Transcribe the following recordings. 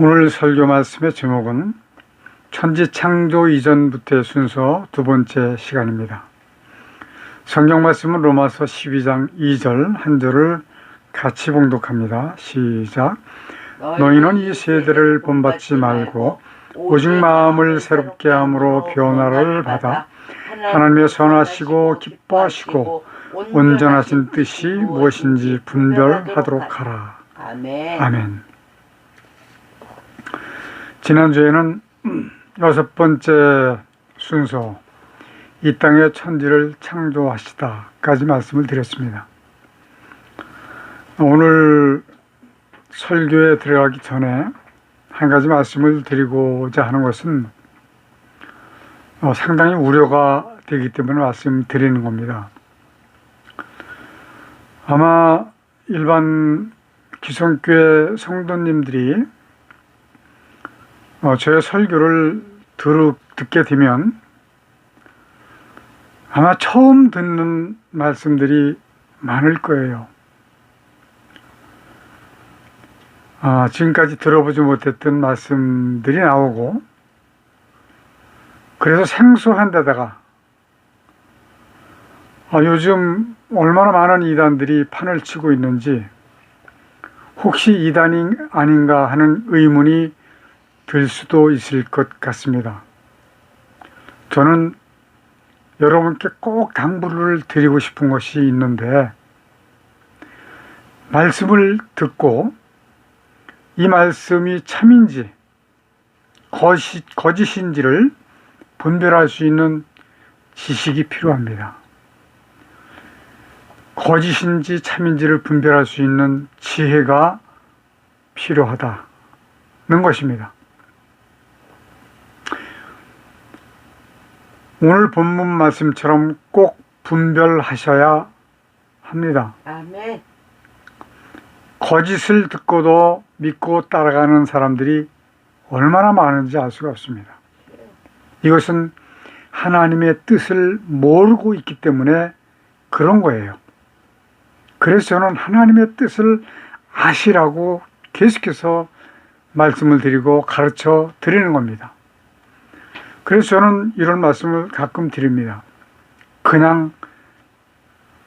오늘 설교 말씀의 제목은 천지 창조 이전부터의 순서 두 번째 시간입니다. 성경 말씀은 로마서 12장 2절 한 절을 같이 봉독합니다. 시작. 너희는 이 세대를 본받지 말고 오직 마음을 새롭게 함으로 변화를 받아 하나님의 선하시고 기뻐하시고 온전하신 뜻이 무엇인지 분별하도록 하라. 아멘. 지난주에는 여섯 번째 순서 이 땅의 천지를 창조하시다까지 말씀을 드렸습니다. 오늘 설교에 들어가기 전에 한 가지 말씀을 드리고자 하는 것은 어, 상당히 우려가 되기 때문에 말씀드리는 겁니다. 아마 일반 기성교회 성도님들이 어, 저의 설교를 들, 듣게 되면 아마 처음 듣는 말씀들이 많을 거예요. 아, 지금까지 들어보지 못했던 말씀들이 나오고, 그래서 생소한 데다가, 아, 요즘 얼마나 많은 이단들이 판을 치고 있는지, 혹시 이단이 아닌가 하는 의문이 들 수도 있을 것 같습니다. 저는 여러분께 꼭 당부를 드리고 싶은 것이 있는데, 말씀을 듣고 이 말씀이 참인지 거짓, 거짓인지를 분별할 수 있는 지식이 필요합니다. 거짓인지 참인지를 분별할 수 있는 지혜가 필요하다는 것입니다. 오늘 본문 말씀처럼 꼭 분별하셔야 합니다. 아멘. 거짓을 듣고도 믿고 따라가는 사람들이 얼마나 많은지 알 수가 없습니다. 이것은 하나님의 뜻을 모르고 있기 때문에 그런 거예요. 그래서 저는 하나님의 뜻을 아시라고 계속해서 말씀을 드리고 가르쳐 드리는 겁니다. 그래서 저는 이런 말씀을 가끔 드립니다. 그냥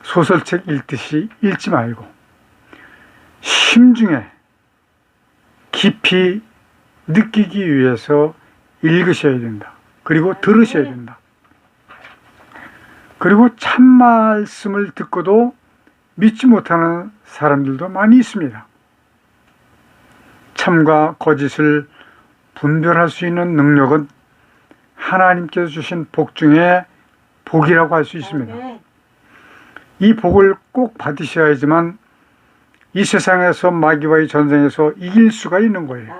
소설책 읽듯이 읽지 말고 심중에 깊이 느끼기 위해서 읽으셔야 된다. 그리고 들으셔야 된다. 그리고 참 말씀을 듣고도 믿지 못하는 사람들도 많이 있습니다. 참과 거짓을 분별할 수 있는 능력은 하나님께서 주신 복 중에 복이라고 할 수 있습니다. 아멘. 이 복을 꼭 받으셔야지만 이 세상에서 마귀와의 전쟁에서 이길 수가 있는 거예요.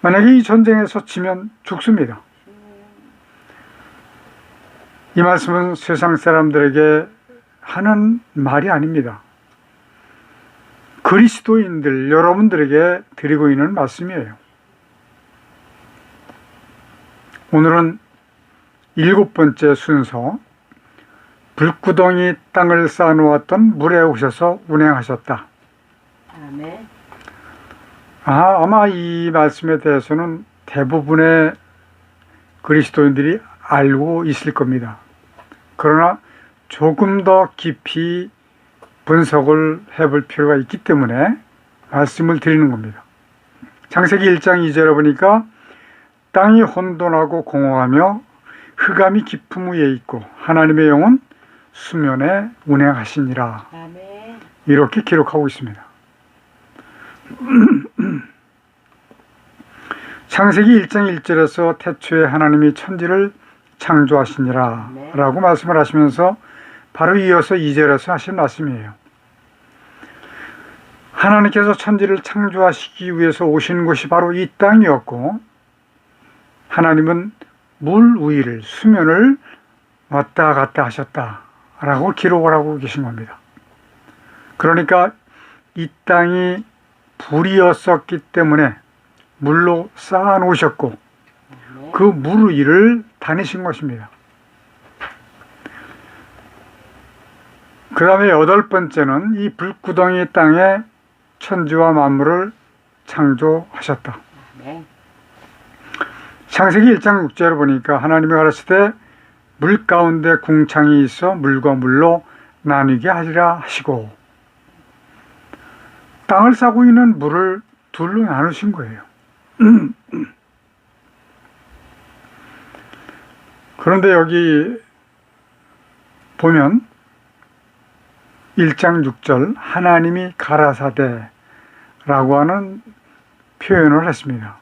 만약에 이 전쟁에서 지면 죽습니다. 이 말씀은 세상 사람들에게 하는 말이 아닙니다. 그리스도인들 여러분들에게 드리고 있는 말씀이에요. 오늘은 일곱 번째 순서 불구덩이 땅을 쌓아놓았던 물에 오셔서 운행하셨다. 아멘. 아, 아마 이 말씀에 대해서는 대부분의 그리스도인들이 알고 있을 겁니다. 그러나 조금 더 깊이 분석을 해볼 필요가 있기 때문에 말씀을 드리는 겁니다. 창세기 1장 2절에 보니까 땅이 혼돈하고 공허하며 흑암이 깊음 위에 있고 하나님의 영은 수면에 운행하시니라. 아멘. 이렇게 기록하고 있습니다. 창세기 1장 1절에서 태초에 하나님이 천지를 창조하시니라 네. 라고 말씀을 하시면서 바로 이어서 2절에서 하신 말씀이에요. 하나님께서 천지를 창조하시기 위해서 오신 곳이 바로 이 땅이었고 하나님은 물 위를 수면을 왔다 갔다 하셨다라고 기록을 하고 계신 겁니다. 그러니까 이 땅이 불이었었기 때문에 물로 쌓아 놓으셨고. 그 물 위를 다니신 것입니다. 그 다음에 여덟 번째는 이 불구덩이 땅에 천지와 만물을 창조하셨다. 아멘. 창세기 1장 6절을 보니까 하나님이 가라사대 물 가운데 궁창이 있어 물과 물로 나뉘게 하리라 하시고 땅을 싸고 있는 물을 둘로 나누신 거예요. 그런데 여기 보면 1장 6절 하나님이 가라사대라고 하는 표현을 했습니다.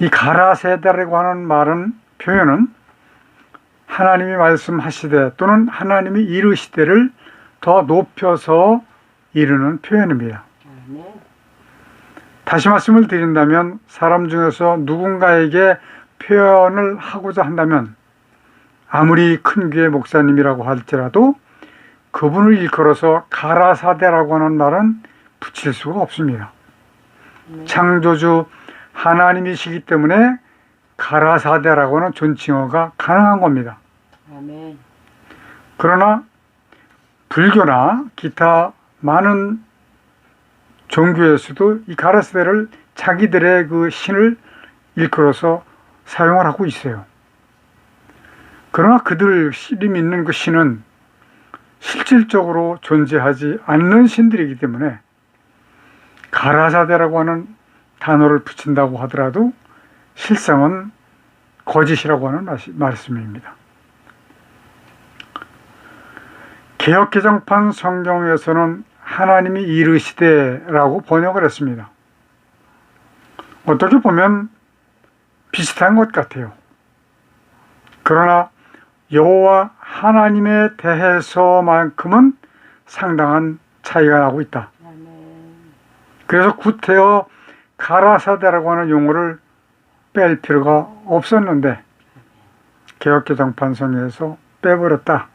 이 가라세다라고 하는 말은 표현은 하나님이 말씀하시되 또는 하나님이 이르시되를 더 높여서 이르는 표현입니다. 다시 말씀을 드린다면 사람 중에서 누군가에게 표현을 하고자 한다면 아무리 큰 교회 목사님이라고 할지라도 그분을 일컬어서 가라사대라고 하는 말은 붙일 수가 없습니다. 아멘. 창조주 하나님이시기 때문에 가라사대라고 하는 존칭어가 가능한 겁니다. 아멘. 그러나 불교나 기타 많은 종교에서도 이 가라사대를 자기들의 그 신을 일컬어서 사용을 하고 있어요. 그러나 그들이 믿는 그 신은 실질적으로 존재하지 않는 신들이기 때문에 가라사대라고 하는 단어를 붙인다고 하더라도 실상은 거짓이라고 하는 말씀입니다. 개혁개정판 성경에서는 하나님이 이르시되라고 번역을 했습니다. 어떻게 보면 비슷한 것 같아요. 그러나 여호와 하나님에 대해서만큼은 상당한 차이가 나고 있다. 그래서 구태여 가라사대라고 하는 용어를 뺄 필요가 없었는데 개혁개정판 성에서 빼버렸다.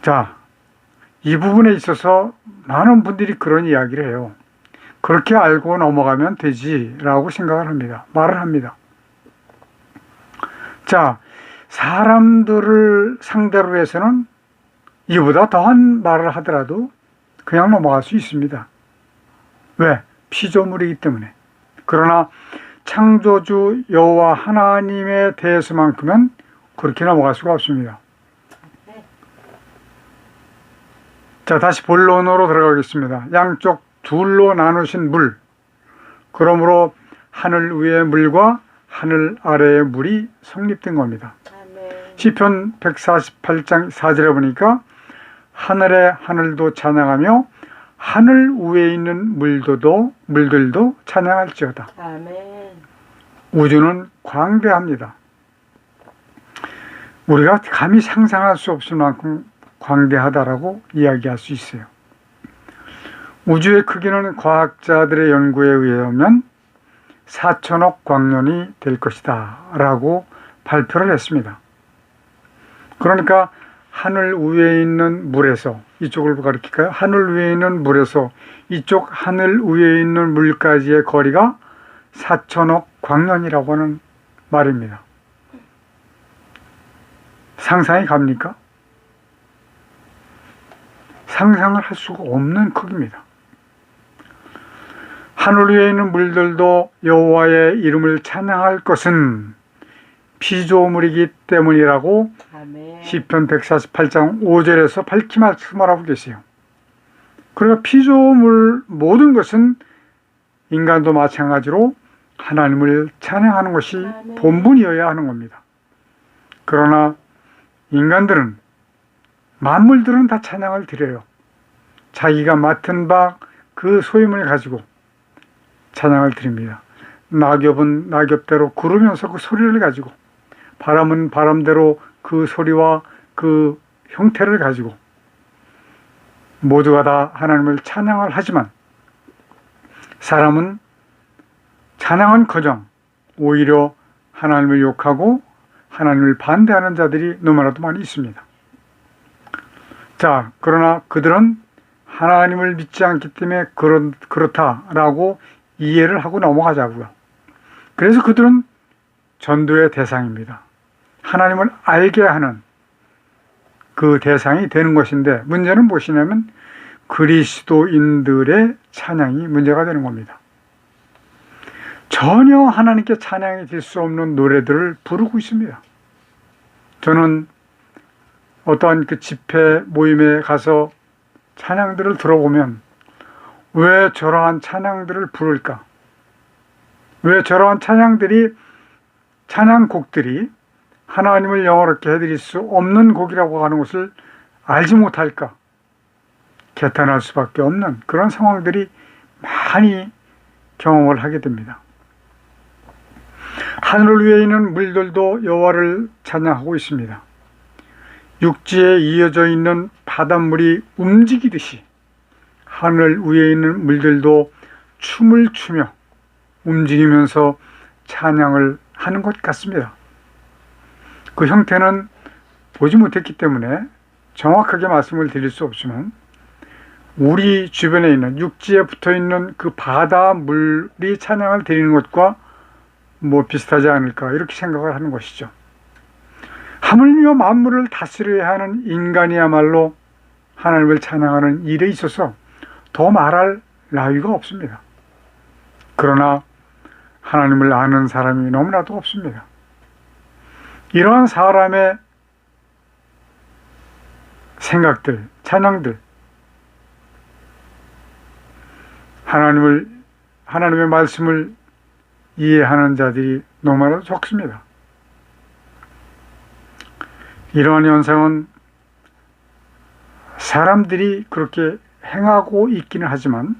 자, 이 부분에 있어서 많은 분들이 그런 이야기를 해요. 그렇게 알고 넘어가면 되지라고 생각을 합니다. 말을 합니다. 자, 사람들을 상대로 해서는 이보다 더한 말을 하더라도 그냥 넘어갈 수 있습니다. 왜? 피조물이기 때문에. 그러나 창조주 여호와 하나님에 대해서만큼은 그렇게 넘어갈 수가 없습니다. 자, 다시 본론으로 들어가겠습니다. 양쪽 둘로 나누신 물. 그러므로 하늘 위의 물과 하늘 아래의 물이 성립된 겁니다. 시편 148장 4절에 보니까 하늘의 하늘도 찬양하며 하늘 위에 있는 물도도 물들도 찬양할지어다. 아멘. 우주는 광대합니다. 우리가 감히 상상할 수 없을 만큼 광대하다라고 이야기할 수 있어요. 우주의 크기는 과학자들의 연구에 의하면 4천억 광년이 될 것이다 라고 발표를 했습니다. 그러니까 하늘 위에 있는 물에서 이쪽을 가리킬까요? 하늘 위에 있는 물에서 이쪽 하늘 위에 있는 물까지의 거리가 4천억 광년이라고 하는 말입니다. 상상이 갑니까? 상상을 할 수가 없는 크기입니다. 하늘 위에 있는 물들도 여호와의 이름을 찬양할 것은 피조물이기 때문이라고. 시편 148장 5절에서 밝히 말씀하고 계세요. 그러니까 피조물 모든 것은 인간도 마찬가지로 하나님을 찬양하는 것이. 본분이어야 하는 겁니다. 그러나 인간들은 만물들은 다 찬양을 드려요. 자기가 맡은 바 그 소임을 가지고 찬양을 드립니다. 낙엽은 낙엽대로 구르면서 그 소리를 가지고 바람은 바람대로 그 소리와 그 형태를 가지고 모두가 다 하나님을 찬양을 하지만 사람은 찬양은 커녕 오히려 하나님을 욕하고 하나님을 반대하는 자들이 너무나도 많이 있습니다. 자, 그러나 그들은 하나님을 믿지 않기 때문에 그런, 그렇다라고 이해를 하고 넘어가자고요. 그래서 그들은 전도의 대상입니다. 하나님을 알게 하는 그 대상이 되는 것인데 문제는 무엇이냐면 그리스도인들의 찬양이 문제가 되는 겁니다. 전혀 하나님께 찬양이 될 수 없는 노래들을 부르고 있습니다. 저는 어떠한 그 집회 모임에 가서 찬양들을 들어보면 왜 저러한 찬양들을 부를까? 왜 저러한 찬양들이 찬양곡들이 하나님을 영어롭게 해드릴 수 없는 곡이라고 하는 것을 알지 못할까? 개탄할 수밖에 없는 그런 상황들이 많이 경험을 하게 됩니다. 하늘 위에 있는 물들도 여호와를 찬양하고 있습니다. 육지에 이어져 있는 바닷물이 움직이듯이 하늘 위에 있는 물들도 춤을 추며 움직이면서 찬양을 하는 것 같습니다. 그 형태는 보지 못했기 때문에 정확하게 말씀을 드릴 수 없지만 우리 주변에 있는 육지에 붙어 있는 그 바다 물이 찬양을 드리는 것과 뭐 비슷하지 않을까 이렇게 생각을 하는 것이죠. 하물며 만물을 다스려야 하는 인간이야말로 하나님을 찬양하는 일에 있어서 더 말할 나위가 없습니다. 그러나 하나님을 아는 사람이 너무나도 없습니다. 이러한 사람의 생각들, 찬양들, 하나님을, 하나님의 말씀을 이해하는 자들이 너무나도 적습니다. 이러한 현상은 사람들이 그렇게 행하고 있기는 하지만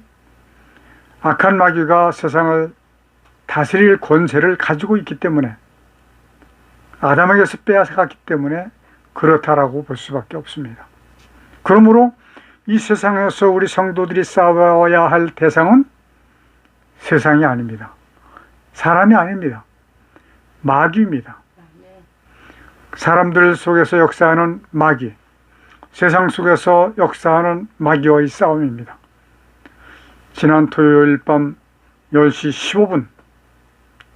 악한 마귀가 세상을 다스릴 권세를 가지고 있기 때문에 아담에게서 빼앗아갔기 때문에 그렇다라고 볼 수밖에 없습니다. 그러므로 이 세상에서 우리 성도들이 싸워야 할 대상은 세상이 아닙니다. 사람이 아닙니다. 마귀입니다. 사람들 속에서 역사하는 마귀, 세상 속에서 역사하는 마귀와의 싸움입니다. 지난 토요일 밤 10시 15분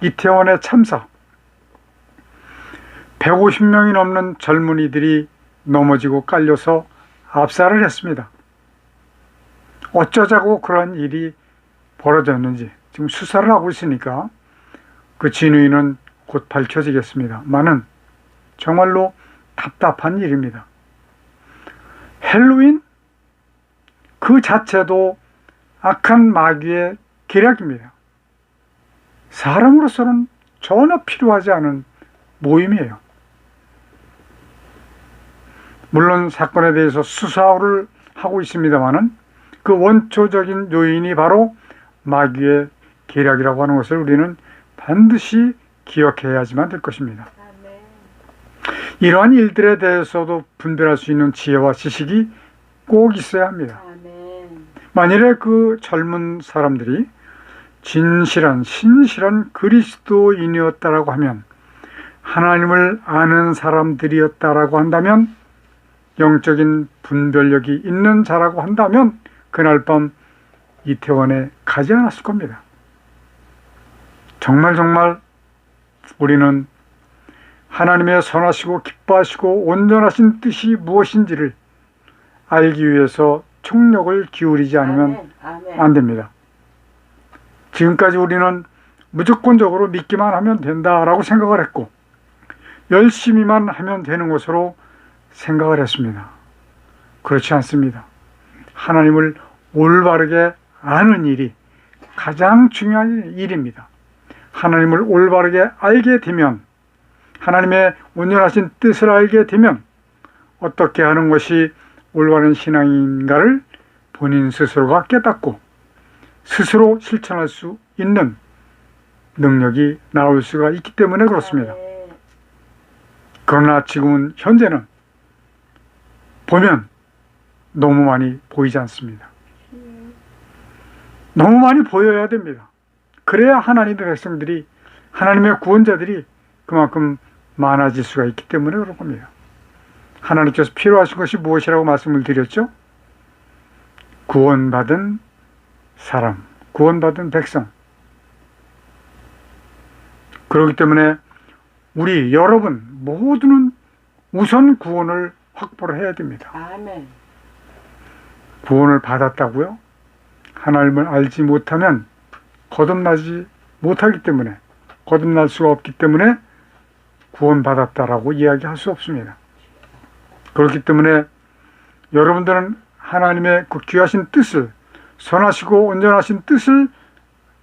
이태원의 참사 150명이 넘는 젊은이들이 넘어지고 깔려서 압살을 했습니다. 어쩌자고 그런 일이 벌어졌는지 지금 수사를 하고 있으니까 그 진위는 곧 밝혀지겠습니다만은 정말로 답답한 일입니다. 헬로윈 그 자체도 악한 마귀의 계략입니다. 사람으로서는 전혀 필요하지 않은 모임이에요. 물론 사건에 대해서 수사를 하고 있습니다만은 그 원초적인 요인이 바로 마귀의 계략이라고 하는 것을 우리는 반드시 기억해야지만 될 것입니다. 이러한 일들에 대해서도 분별할 수 있는 지혜와 지식이 꼭 있어야 합니다. 만일에 그 젊은 사람들이 진실한 신실한 그리스도인이었다라고 하면 하나님을 아는 사람들이었다라고 한다면 영적인 분별력이 있는 자라고 한다면 그날 밤 이태원에 가지 않았을 겁니다. 정말 정말 우리는 하나님의 선하시고 기뻐하시고 온전하신 뜻이 무엇인지를 알기 위해서 총력을 기울이지 않으면. 안 됩니다. 지금까지 우리는 무조건적으로 믿기만 하면 된다라고 생각을 했고 열심히만 하면 되는 것으로 생각을 했습니다. 그렇지 않습니다. 하나님을 올바르게 아는 일이 가장 중요한 일입니다. 하나님을 올바르게 알게 되면 하나님의 온전하신 뜻을 알게 되면 어떻게 하는 것이 올바른 신앙인가를 본인 스스로가 깨닫고 스스로 실천할 수 있는 능력이 나올 수가 있기 때문에 그렇습니다. 아멘. 그러나 지금은 현재는 보면 너무 많이 보이지 않습니다. 너무 많이 보여야 됩니다. 그래야 하나님의 백성들이 하나님의 구원자들이 그만큼 많아질 수가 있기 때문에 그런 겁니다. 하나님께서 필요하신 것이 무엇이라고 말씀을 드렸죠? 구원받은 사람, 구원받은 백성. 그렇기 때문에 우리 여러분 모두는 우선 구원을 확보를 해야 됩니다. 아멘. 구원을 받았다고요? 하나님을 알지 못하면 거듭나지 못하기 때문에 거듭날 수가 없기 때문에 구원받았다라고 이야기할 수 없습니다. 그렇기 때문에 여러분들은 하나님의 그 귀하신 뜻을 선하시고 온전하신 뜻을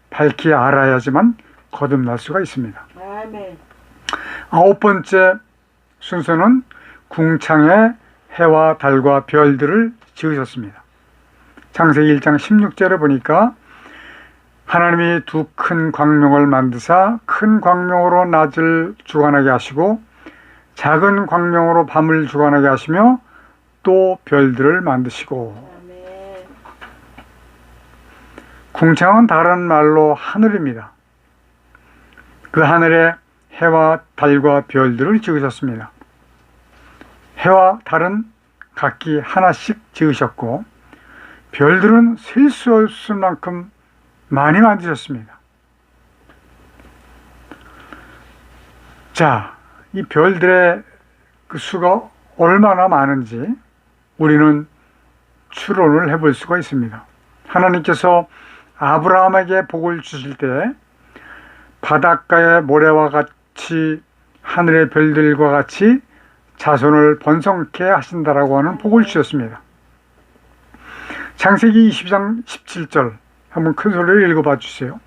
밝히 알아야지만 거듭날 수가 있습니다. 아멘. 아홉 번째 순서는 궁창에 해와 달과 별들을 지으셨습니다. 창세기 1장 16절에 보니까 하나님이 두 큰 광명을 만드사 큰 광명으로 낮을 주관하게 하시고 작은 광명으로 밤을 주관하게 하시며 또 별들을 만드시고. 궁창은 다른 말로 하늘입니다. 그 하늘에 해와 달과 별들을 지으셨습니다. 해와 달은 각기 하나씩 지으셨고 별들은 셀 수 없을 만큼 많이 만드셨습니다. 자, 이 별들의 그 수가 얼마나 많은지 우리는 추론을 해볼 수가 있습니다. 하나님께서 아브라함에게 복을 주실 때 바닷가의 모래와 같이 하늘의 별들과 같이 자손을 번성케 하신다라고 하는 복을 주셨습니다. 창세기 22장 17절 한번 큰 소리로 읽어봐 주세요.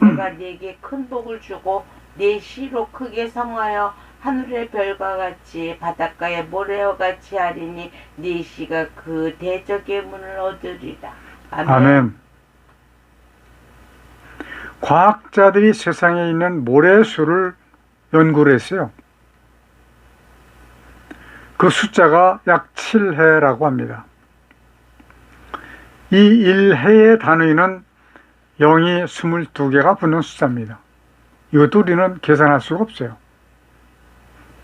내가 네게 큰 복을 주고 네 씨로 크게 성하여 하늘의 별과 같이 바닷가의 모래와 같이 하리니 네 씨가 그 대적의 문을 얻으리라. 아멘. 아멘. 과학자들이 세상에 있는 모래 수를 연구를 했어요. 그 숫자가 약 7해라고 합니다. 이 1해의 단위는 0이 22개가 붙는 숫자입니다. 이것도 우리는 계산할 수가 없어요.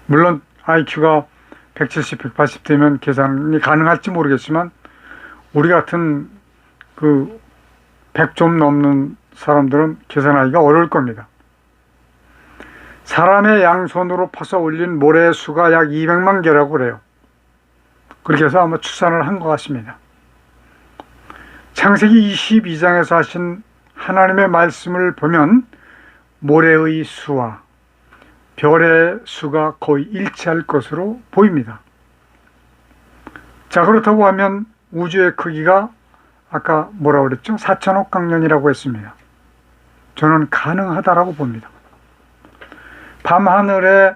물론 IQ가 170, 180 되면 계산이 가능할지 모르겠지만 우리 같은 그 100좀 넘는 사람들은 계산하기가 어려울 겁니다. 사람의 양손으로 퍼서 올린 모래의 수가 약 200만 개라고 그래요. 그렇게 해서 아마 추산을 한 것 같습니다. 창세기 22장에서 하신 하나님의 말씀을 보면 모래의 수와 별의 수가 거의 일치할 것으로 보입니다. 자, 그렇다고 하면 우주의 크기가 아까 뭐라 그랬죠? 4천억 강년이라고 했습니다. 저는 가능하다라고 봅니다. 밤하늘에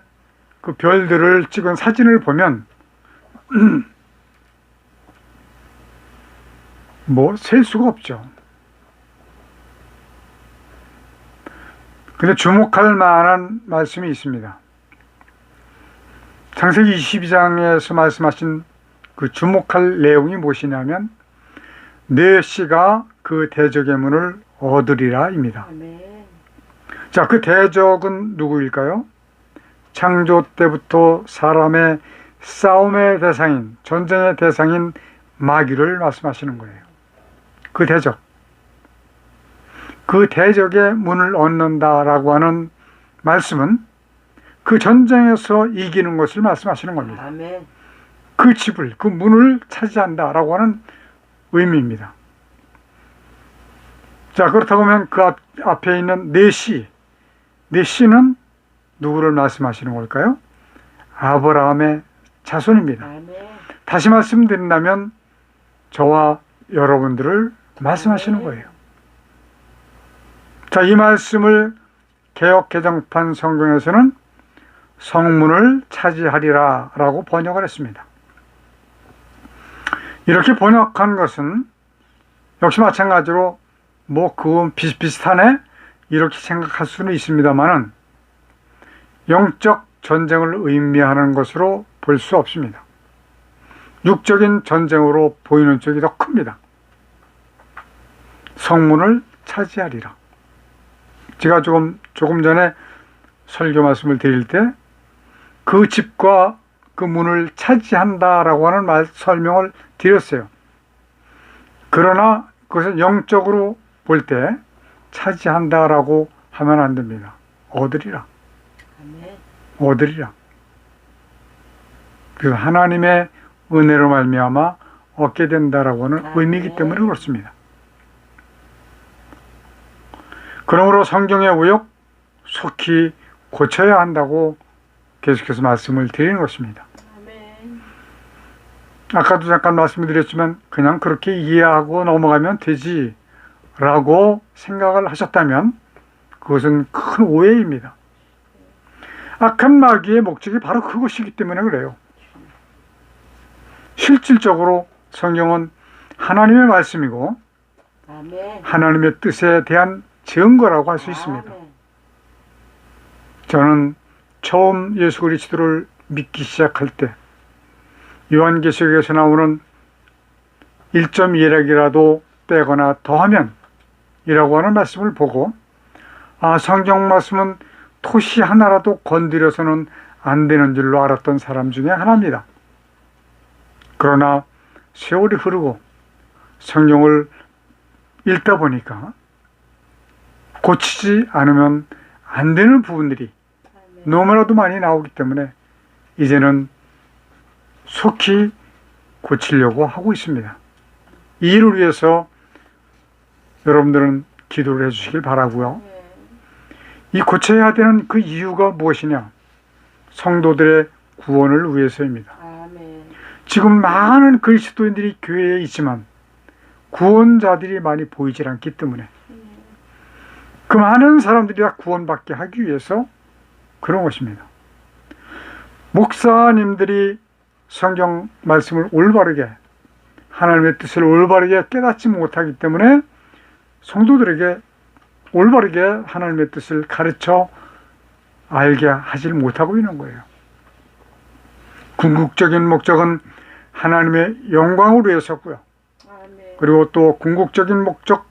그 별들을 찍은 사진을 보면 뭐 셀 수가 없죠. 근데 주목할 만한 말씀이 있습니다. 창세기 22장에서 말씀하신 그 주목할 내용이 무엇이냐면 네 씨가 그 대적의 문을 얻으리라입니다. 아멘. 자, 그 대적은 누구일까요? 창조 때부터 사람의 싸움의 대상인, 전쟁의 대상인 마귀를 말씀하시는 거예요. 그 대적. 그 대적의 문을 얻는다라고 하는 말씀은 그 전쟁에서 이기는 것을 말씀하시는 겁니다. 아멘. 그 집을, 그 문을 차지한다라고 하는 의미입니다. 자, 그렇다고 하면 그 앞, 앞에 있는 네 시, 네시는 누구를 말씀하시는 걸까요? 아브라함의 자손입니다. 다시 말씀드린다면 저와 여러분들을 말씀하시는 거예요. 자, 이 말씀을 개혁 개정판 성경에서는 성문을 차지하리라 라고 번역을 했습니다. 이렇게 번역한 것은 역시 마찬가지로 뭐 그건 비슷비슷하네 이렇게 생각할 수는 있습니다만은 영적 전쟁을 의미하는 것으로 볼 수 없습니다. 육적인 전쟁으로 보이는 쪽이 더 큽니다. 성문을 차지하리라. 제가 조금 조금 전에 설교 말씀을 드릴 때 그 집과 그 문을 차지한다라고 하는 말 설명을 드렸어요. 그러나 그것은 영적으로 볼 때 차지한다라고 하면 안 됩니다. 얻으리라. 얻으리라. 그래서 하나님의 은혜로 말미암아 얻게 된다라고 하는 아멘. 의미이기 때문에 그렇습니다. 그러므로 성경의 우역 속히 고쳐야 한다고 계속해서 말씀을 드리는 것입니다. 아멘. 아까도 잠깐 말씀드렸지만 그냥 그렇게 이해하고 넘어가면 되지 라고 생각을 하셨다면 그것은 큰 오해입니다. 악한 마귀의 목적이 바로 그것이기 때문에 그래요. 실질적으로 성경은 하나님의 말씀이고 아멘. 하나님의 뜻에 대한 증거라고 할 수 있습니다. 아멘. 저는 처음 예수 그리스도를 믿기 시작할 때 요한계시록에서 나오는 1.1핵이라도 빼거나 더하면 이라고 하는 말씀을 보고 아 성경 말씀은 토시 하나라도 건드려서는 안 되는 줄로 알았던 사람 중에 하나입니다. 그러나 세월이 흐르고 성경을 읽다 보니까 고치지 않으면 안 되는 부분들이. 너무나도 많이 나오기 때문에 이제는 속히 고치려고 하고 있습니다. 이 일을 위해서 여러분들은 기도를 해주시길 바라고요. 이 고쳐야 되는 그 이유가 무엇이냐? 성도들의 구원을 위해서입니다. 지금 많은 그리스도인들이 교회에 있지만 구원자들이 많이 보이질 않기 때문에 그 많은 사람들이 다 구원받게 하기 위해서 그런 것입니다. 목사님들이 성경 말씀을 올바르게 하나님의 뜻을 올바르게 깨닫지 못하기 때문에 성도들에게 올바르게 하나님의 뜻을 가르쳐 알게 하질 못하고 있는 거예요. 궁극적인 목적은 하나님의 영광을 위해서고요. 아멘. 그리고 또 궁극적인 목적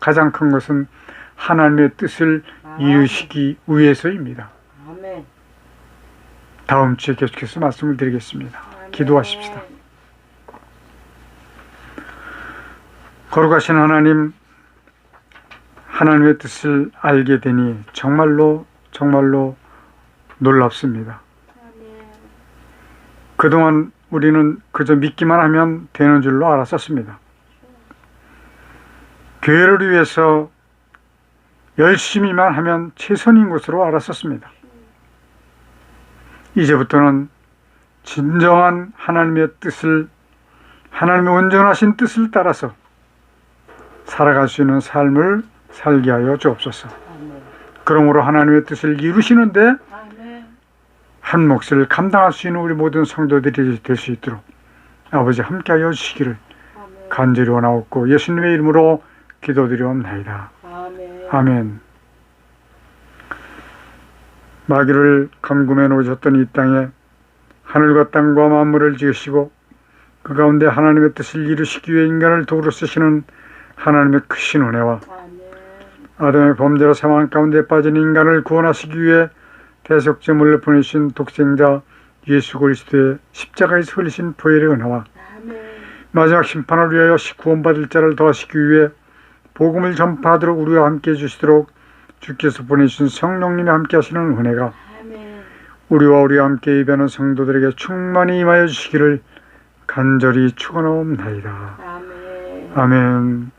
가장 큰 것은 하나님의 뜻을 이루시기 위해서입니다. 다음 주에 계속해서 말씀을 드리겠습니다. 기도하십시다. 거룩하신 하나님, 하나님의 뜻을 알게 되니 정말로 정말로 놀랍습니다. 그동안 우리는 그저 믿기만 하면 되는 줄로 알았었습니다. 교회를 위해서 열심히만 하면 최선인 것으로 알았었습니다. 이제부터는 진정한 하나님의 뜻을 하나님의 온전하신 뜻을 따라서 살아갈 수 있는 삶을 살게 하여 주옵소서. 아멘. 그러므로 하나님의 뜻을 이루시는데 아멘. 한 몫을 감당할 수 있는 우리 모든 성도들이 될 수 있도록 아버지 함께 하여 주시기를 아멘. 간절히 원하옵고 예수님의 이름으로 기도드리옵나이다. 아멘. 아멘. 마귀를 감금해 놓으셨던 이 땅에 하늘과 땅과 만물을 지으시고 그 가운데 하나님의 뜻을 이루시기 위해 인간을 도구로 쓰시는 하나님의 크신 은혜와 아담의 범죄로 사망 가운데 빠진 인간을 구원하시기 위해 대속제물을 보내신 독생자 예수 그리스도의 십자가에서 흘리신 보혈의 은혜와 아멘. 마지막 심판을 위하여 구원받을 자를 더하시기 위해 복음을 전파하도록 우리와 함께 해주시도록 주께서 보내주신 성령님이 함께 하시는 은혜가. 우리와 우리와 함께 예배하는 성도들에게 충만히 임하여 주시기를 간절히 축원하옵나이다. 아멘. 아멘